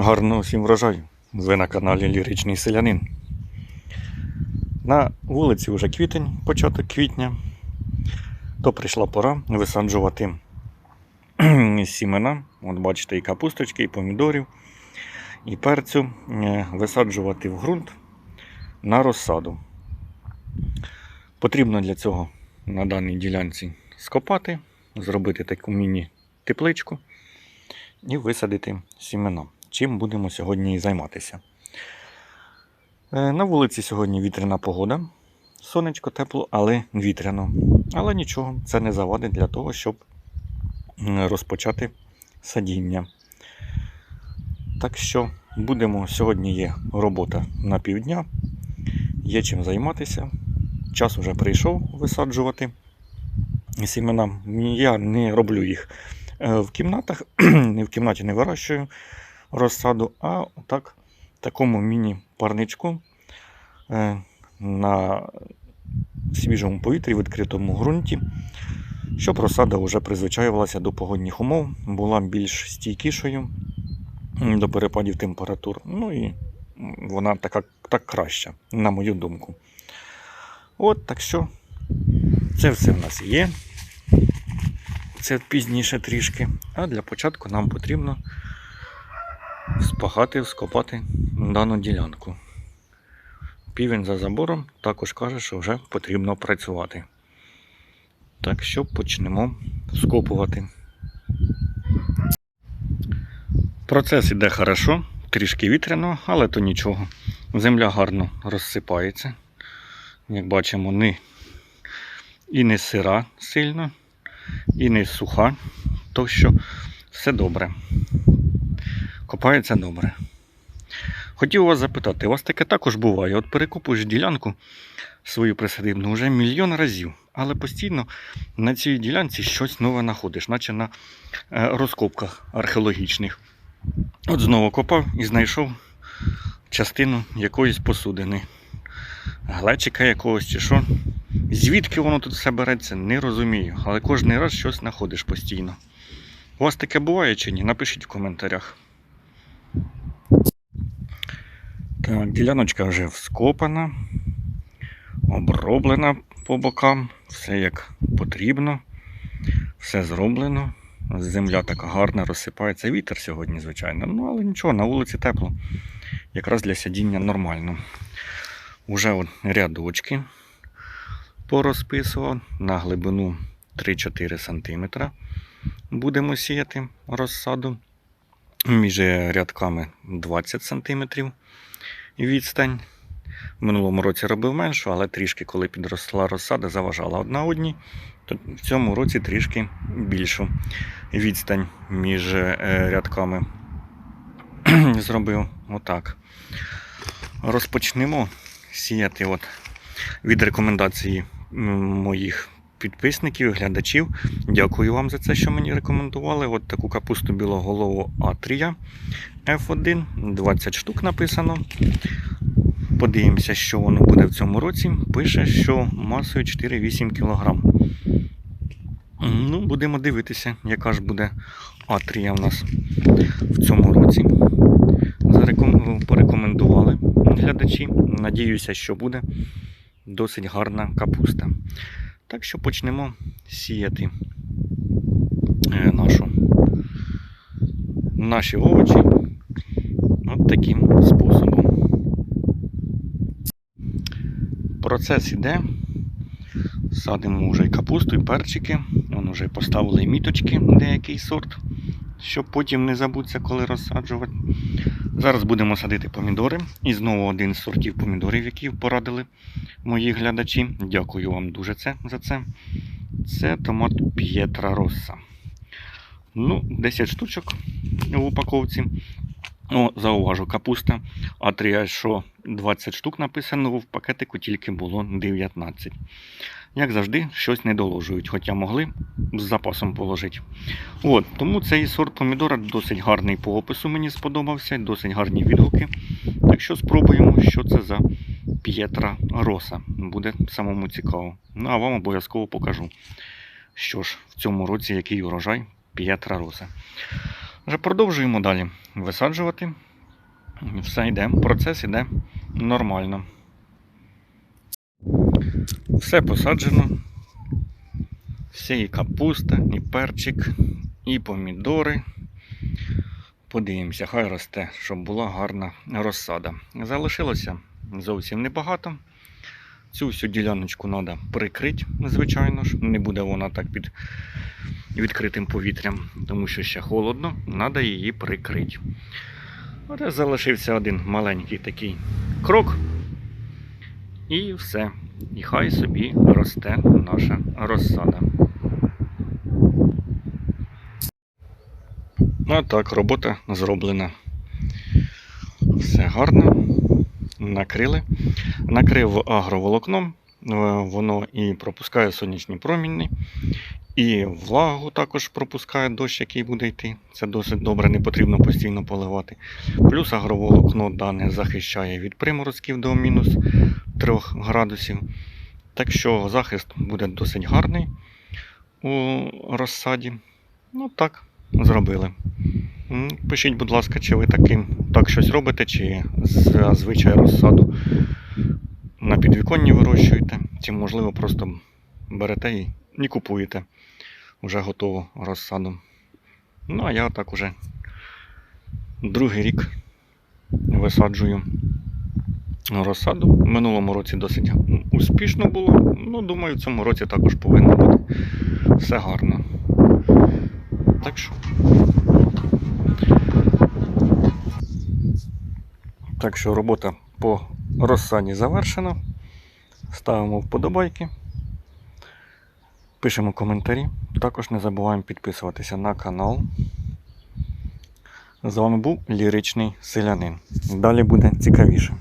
Гарного всім врожаю. Ви на каналі Ліричний Селянин. На вулиці вже квітень, початок квітня. То прийшла пора висаджувати сімена. От бачите, і капусточки, і помідорів, і перцю. Е, Висаджувати в ґрунт на розсаду. Потрібно для цього на даній ділянці скопати, зробити таку міні-тепличку і висадити сімена. Чим будемо сьогодні займатися. Е, На вулиці сьогодні вітряна погода. Сонечко тепло, але вітряно. Але нічого, це не завадить для того, щоб розпочати садіння. Так що будемо сьогодні є робота на півдня, є чим займатися. Час вже прийшов висаджувати сімена. Я не роблю їх е, в кімнатах, в кімнаті не вирощую розсаду, а так, в такому міні-парничку е, на свіжому повітрі, відкритому ґрунті, щоб розсада вже призвичаювалася до погодних умов, була більш стійкішою до перепадів температур. Ну і вона така так краща, на мою думку. От так що це все в нас є. Це пізніше трішки. А для початку нам потрібно спахати, скопати дану ділянку. Півень за забором також каже, що вже потрібно працювати. Так що почнемо скопувати. Процес іде хорошо, трішки вітряно, але то нічого. Земля гарно розсипається. Як бачимо, не, і не сира сильно, і не суха. То що все добре. Копається добре. Хотів вас запитати, у вас таке також буває. От перекупуєш ділянку свою присадибну вже мільйон разів, але постійно на цій ділянці щось нове знаходиш, наче на е, розкопках археологічних. От знову копав і знайшов частину якоїсь посудини, глечика якогось чи що. Звідки воно тут все береться, не розумію, але кожен раз щось знаходиш постійно. У вас таке буває чи ні? Напишіть в коментарях. Так, діляночка вже вскопана, оброблена по бокам, все як потрібно, все зроблено. Земля така гарна, розсипається. Вітер сьогодні, звичайно. Ну, але нічого, на вулиці тепло. Якраз для сидіння нормально. Уже от рядочки порозписував на глибину 3-4 см. Будемо сіяти розсаду. Між рядками 20 см відстань. В минулому році робив меншу, але трішки, коли підросла розсада, заважала одна одній, то в цьому році трішки більшу відстань між е, рядками зробив отак. Розпочнемо сіяти от від рекомендації моїх підписників, глядачів. Дякую вам за це, що мені рекомендували. От таку капусту білоголову Атрія F1, 20 штук написано. Подивимося, що воно буде в цьому році. Пише, що масою 4-8 кг. Ну, будемо дивитися, яка ж буде Атрія в нас в цьому році. Зареком... Порекомендували глядачі. Надіюся, що буде досить гарна капуста. Так що почнемо сіяти е, нашу, наші овочі от таким способом. Процес іде. Садимо вже і капусту, і перчики. Вон вже поставили міточки, деякий сорт, щоб потім не забутися, коли розсаджувати. Зараз будемо садити помідори. І знову один з сортів помідорів, які порадили мої глядачі. Дякую вам дуже це, за це. Це томат П'єтра Росса. Ну, 10 штучок в упаковці. О, зауважу, капуста Атрія, що 20 штук написано в пакетику, тільки було 19. Як завжди, щось не доложують, хоча могли з запасом положити. От, тому цей сорт помідора досить гарний по опису, мені сподобався, досить гарні відгуки. Так що спробуємо, що це за П'єтра Роса. Буде самому цікаво. Ну а вам обов'язково покажу, що ж в цьому році який урожай П'єтра Роса. Вже продовжуємо далі висаджувати Все йде, процес йде нормально. Все посаджено. Все і капуста, і перчик, і помідори. Подивимося, хай росте, щоб була гарна розсада. Залишилося зовсім небагато. Цю всю діляночку треба прикрити, звичайно ж. Не буде вона так під відкритим повітрям, тому що ще холодно, треба її прикрити. От залишився один маленький такий крок. І все. І хай собі росте наша розсада. А так, робота зроблена. Все гарно. Накрили. Накрив агроволокном. Е, Воно і пропускає сонячні проміни, і влагу також пропускає дощ, який буде йти. Це досить добре, не потрібно постійно поливати. Плюс агроволокно дане захищає від приморозків до мінус 3 градусів. Так що захист буде досить гарний у розсаді. Ну так, зробили. Пишіть, будь ласка, чи ви таким так щось робите, чи зазвичай розсаду на підвіконні вирощуєте, чи можливо просто берете і не купуєте вже готову розсаду. Ну, а я так уже другий рік висаджую розсаду. В минулому році досить успішно було. Ну, думаю, в цьому році також повинно бути все гарно. Так що. Так що робота по розсаді завершена. Ставимо вподобайки. Пишемо коментарі. Також не забуваємо підписуватися на канал. З вами був ліричний селянин. Далі буде цікавіше.